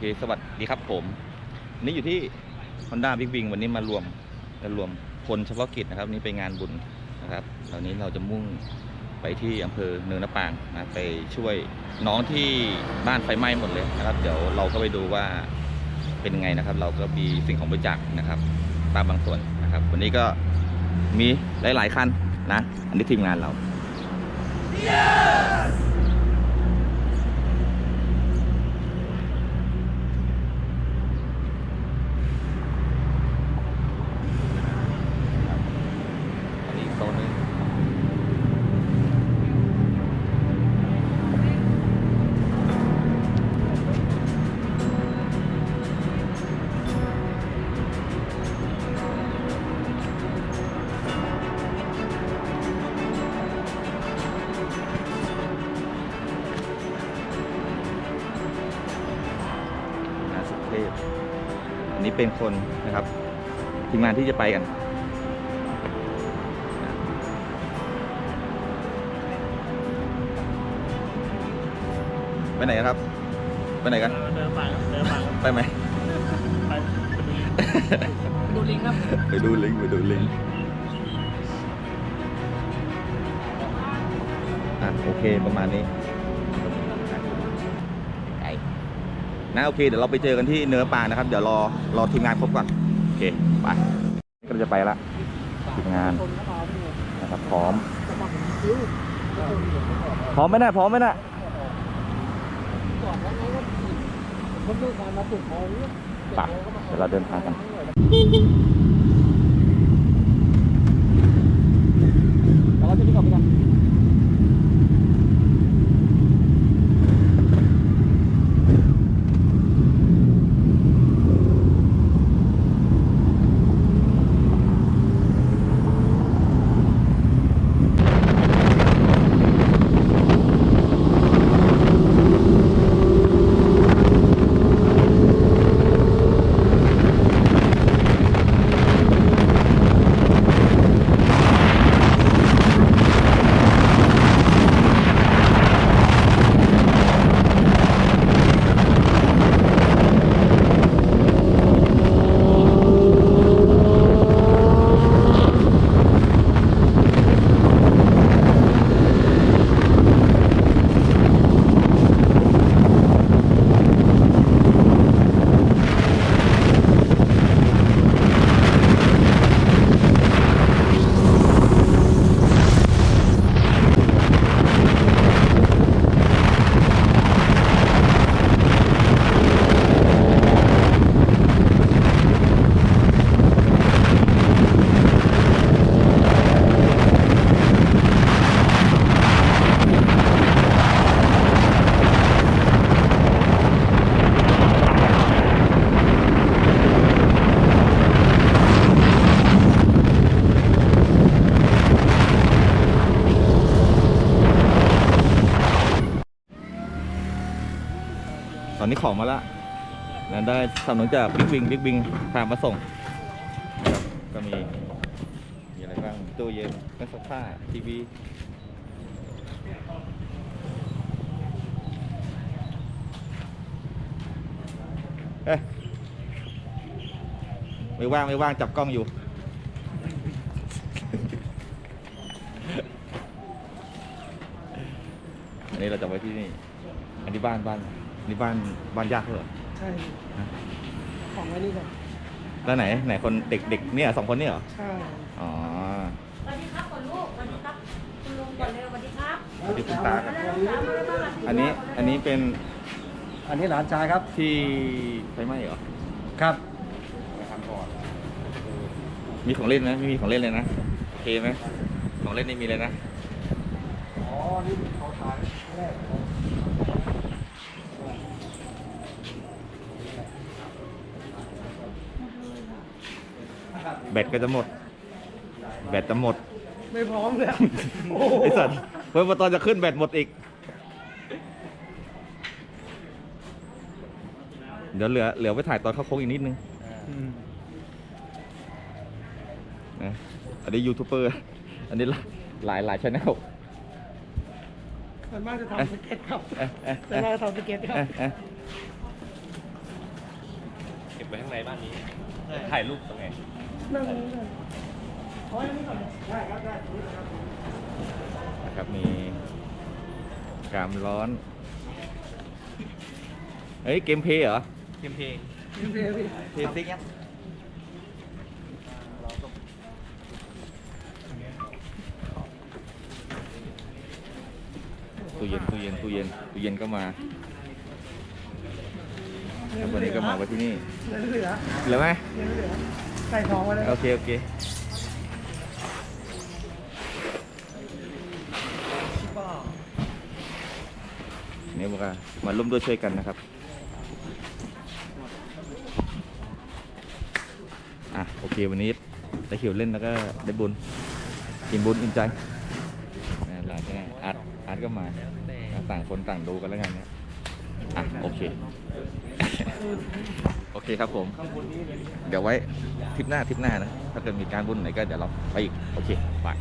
เคสวัสดีครับผม นี่อยู่ที่ Honda Big Wing วันนี้มารวมมารวมคนเฉพาะกิจนะครับ นี่ไปงานบุญนะครับตอนนี้เราจะมุ่งไปที่อำเภอเนินนปางนะไปช่วยน้องที่บ้านไฟไหม้หมดเลยนะครับ เดี๋ยวเราก็ไปดูว่าเป็นไงนะครับ เราก็มีสิ่งของบริจาคนะครับ ตามบางส่วนนะครับ วันนี้ก็มีหลาย ๆ คันนะ อันนี้ทีมงานเราอั อันนี้เป็นคนนะครับ ทีมงานที่จะไปกันไปไหนกันครับ ไปไหนกันเดินฟังครับเดินฟังครับไปไหมไปดูลิงครับไปดูลิงก์ไปดูลิงก์อะโอเคประมาณนี้ นะโอเคเดี๋ยวเราไปเจอกันที่เนื้อปลางนะครับ เดี๋ยวรอรอทีมงานครบก่อนโอเคไปก็จะไปละทีมงานนะครับพร้อมพร้อมไหมนะพร้อมไหมนะผมดูการมาตุ่มเขาไปเดี๋ยวเราเดินทางกัน ตอนนี้ของมาแล้วแล้วได้สำนุนจากบิ๊กวิงบิ๊กวิงพามาส่งนะครับก็มีมีอะไรบ้างตู้เย็นเครื่องซักผ้าทีวีเอ้ยไม่ว่างไม่ว่างจับกล้องอยู่ อันนี้เราจะไว้ที่นี่ อันนี้บ้านบ้าน นนี้บ้านบ้านยากเหรอใช่ของไว้นี่ก่อนแล้วไหนไหนคนเด็กเด็กเนี่ยสองคนเนี่ยเหรอใช่อ๋อสวัสดีครับก่อนลูกสวัสดีครับคุณลุงก่อนเร็วสวัสดีครับสวัสดีคุณตามาแล้วสามมาแล้วมาแล้วอันนี้อันนี้เป็นอันนี้หลานชายครับที่ไฟไหม้เหรอครับมีของเล่นไหมไม่มีของเล่นเลยนะโอเคไหมของเล่นนี่มีเลยนะ อ๋อ นี่เขาทายแรก แบตก็จะหมด แบตจะหมด ไม่พร้อมเลยอะโอ้โหไอ้สัตว์เพิ่มมาตอนจะขึ้นแบตหมดอีก เดี๋ยวเหลือเหลือไปถ่ายตอนเข้าโค้งอีกนิดนึงอืมนะอันนี้ยูทูบเบอร์ อันนี้หลายหลายชแนล ส่วนมากจะทำสเก็ตครับเอ๊ะเอ๊ะ ส่วนมากจะทำสเก็ตครับเอ๊ะเอ๊ะไปข้างในบ้านนี้ ถ่ายรูปตรงไหน นั่งนี่นั่งอ๋อยังไม่ก่อนเลยได้ครับได้นี่นะครับนะครับมีกามร้อน เฮ้ยเกมเพลย์เหรอ เกมเพลงนี่เพลย์พี่เพลย์ซิกยังตู้เย็นตู้เย็นตู้เย็นตู้เย็นก็มาแล้ววันนี้ก็มาไว้ที่นี่เงินเหลือเหลือไหมเงินเหลือ ใส่ทองไว้เลยโอเค โอเคนี่บอกว่ามาร่วมด้วยช่วยกันนะครับอะโอเควันนี้ได้เขียวเล่นแล้วก็ได้บุญกินบุญอิ่มใจนะหลานใช่ไหมอาร์ตอาร์ตก็มาต่างคนต่างดูกันแล้วกันเนี่ยอะโอเค โอเคครับผม เดี๋ยวไว้ทริปหน้าทริปหน้านะ ถ้าเกิดมีการบุญไหนก็เดี๋ยวเราไปอีก โอเคบาย